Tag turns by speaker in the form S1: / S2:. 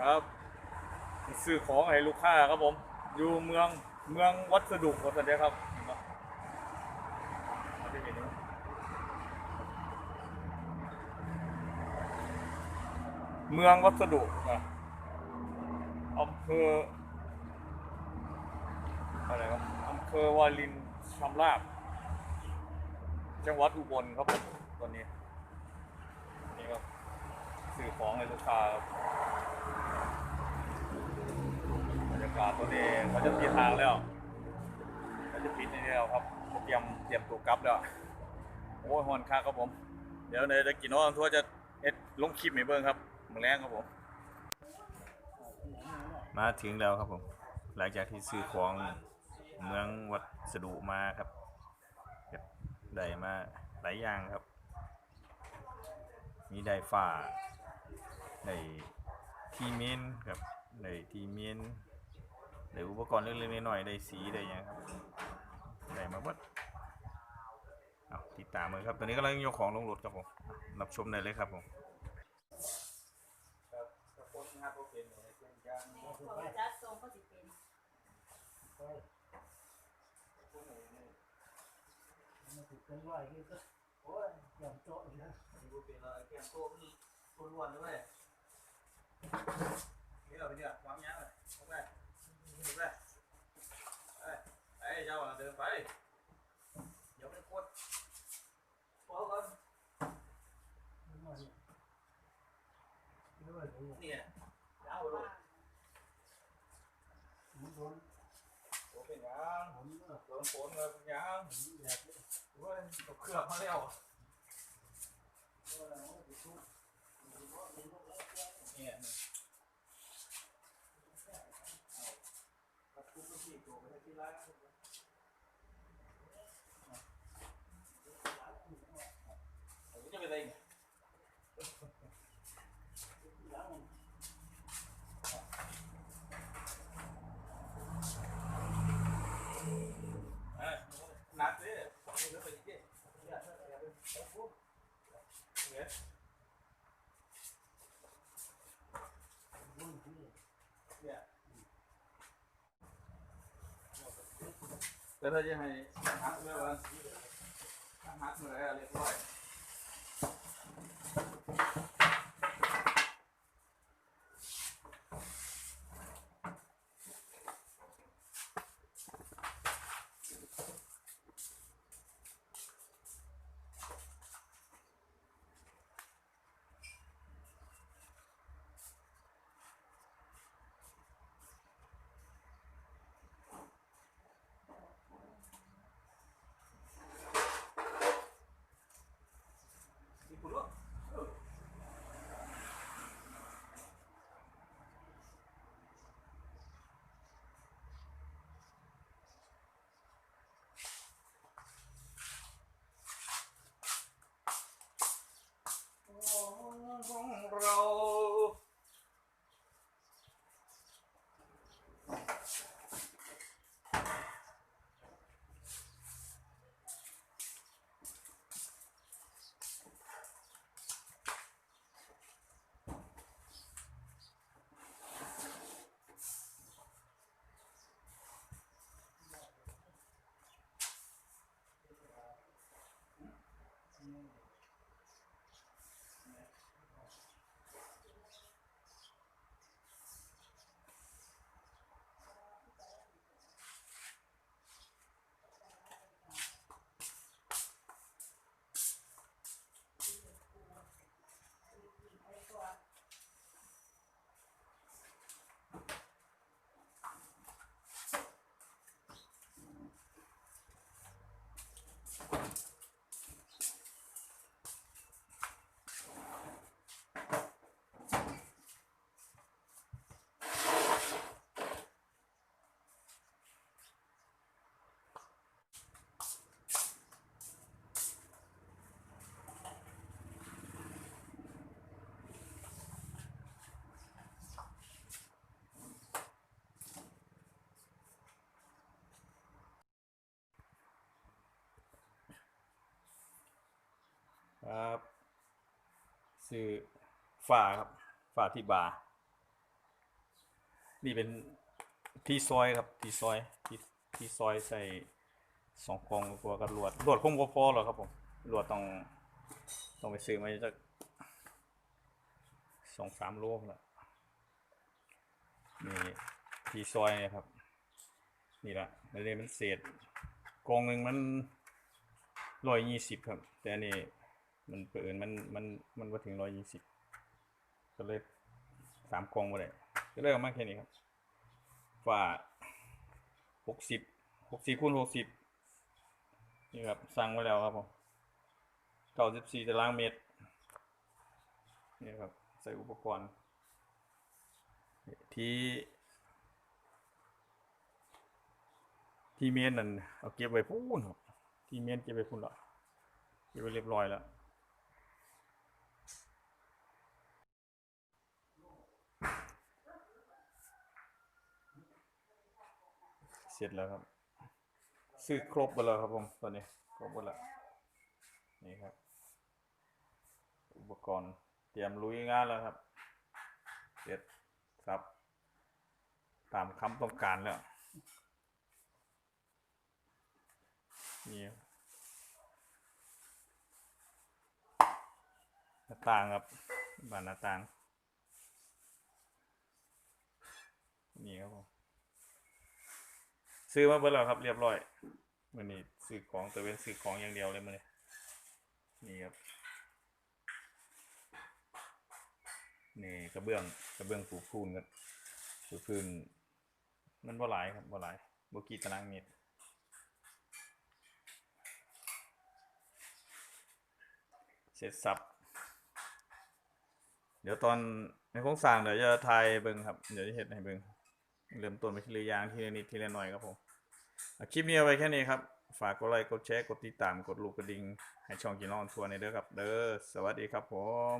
S1: ครับซื้อของให้ลูกค้าครับผม อยู่เมืองเมืองวัสดุวัสดุครับเห็นปะเอาที่เห็นนี่เมืองวัสดุนะอำเภออะไรครับอำเภอวาลินชำราบ จังหวัดอุบลครับผมตอนนี้ นี่ครับซื้อของให้ลูกค้าครับบรรยา กาตัวนี้เขาจะปิดทางแล้วเขาจะปิดนี่แล้วครับเตรียมเตรียมตัวกลับแล้วโอ้ยฮอนค่าครับผม เดี๋ยวในได้กินน้องทั่วจะเอ็ดลงคลิปให้เบิ่งครับมือแรงครับผม มาถึงแล้วครับผม หลังจากที่ซื้อของเมืองวัสดุมาครับได้มาหลายอย่างครับ มีได้ฝาได้ทีเมนครับได้ทีเมน ได้อุปกรณ์เล็กๆน้อยๆได้สีได้ยังครับได้มาบดเอาติดตามเลยครับ ตอนนี้กำลังยกของลงรถครับผมรับชมได้เลยครับผม
S2: จัดทรงก็สิเป็น
S3: มันถูกกันไหวคือก็โอ้ยอย่างโจ๊ะอยู่นะ
S4: นี่กูเป็นอะไรแกมโต้มันตัวล้วนด้วยนี่เราไปเนี่ยวางยาเลย ลงไปไอ้ไอ้เจ้าเดินไป เดี๋ยวไปกดพอก่อน
S3: มันมเนี่ยเยอะเลยเนี่ย
S4: เนี่ยยาวเลย
S3: มันโดน
S4: ผมเป็นยาง
S3: ผม
S4: โดนฝนเลยเป็นยาง
S3: ผมแดดเนี่ย
S4: โอ้ยตกเครือบมาแล้ว
S3: เออแล้วมันจะทุกข์มันจะบอกมันบอกแล้วแก้
S4: เนี่ย
S3: ปัดทุกข์ก็ที่ตัวไปที่ร้าน
S4: ผมจะไปไหน
S3: ที่ร้านมัน
S4: หนักเลยเดี๋ยวไปดิ
S3: เนี่ยถ้าแกเป็นเขาพูด
S4: เนี่ย
S3: มุ่งที่
S4: เนี่ย แต่ถ้าจะให้ฮักเมื่อวันฮักเมื่อไรเรียบร้อย ครั
S1: บซื้อฝาครับฝาที่บาร์นี่เป็นที่ซอยครับที่ซอยที่ที่ซอยใส่สองกองกลัวกับลวดลวดคงบ่พอหรอครับผมลวดต้องต้องไปซื้อมาจากสองสามโลละนี่ที่ซอยนี่ยครับ นี่แหละแล้วนี่มันเศษกองหนึ่งมันร้อยยี่สิบครับ แต่นนี้ มันเปิดมันมันมันมาถึงร้อยยี่สิบก็เลยสามกองมาเลยก็เลยเอามาแค่นี้ครับฝ่าหกสิบหกสิบคูณหกสิบนี่ครับสั่งไว้แล้วครับผมเก้าสิบสี่ตารางเมตรนี่ครับใส่อุปกรณ์ที่ที่เมนนั่นเอาเก็บไว้พูนครับที่เมนเก็บไว้พูนละเก็บไว้เรียบร้อยแล้ว เสร็จแล้วครับ ซื้อครบหมดแล้วครับผมตอนนี้ครบหมดแล้วนี่ครับ อุปกรณ์เตรียมลุยงานแล้วครับเสร็จครับ ตามคำต้องการแล้วนี่หน้าต่างครับบานหน้าต่างนี่ครับผม ซื้อมาเบิดแล้วครับเรียบร้อยมือนี้ซื้อของแต่เว้นซื้อของอย่างเดียวเลยมือนี้นี่ครับนี่กระเบื้องกระเบื้องปูพื้นครับปูพื้นมันบ่หลายครับบ่หลายบ่กี่ตารางเมตรเสร็จสับ เดี๋ยวตอนในโครงสร้างเดี๋ยวจะถ่ายเบิ่งครับ เดี๋ยวจะเห็นให้เบิ่งเริ่มต้นไปทีละอย่างทีละนิดทีละหน่อยครับผม คลิปนี้เอาไว้แค่นี้ครับ ฝากกดไลค์กดแชร์กดติดตามกดลูกกระดิ่งให้ช่องกินนอนทัวร์ในเด้อครับ เด้อสวัสดีครับผม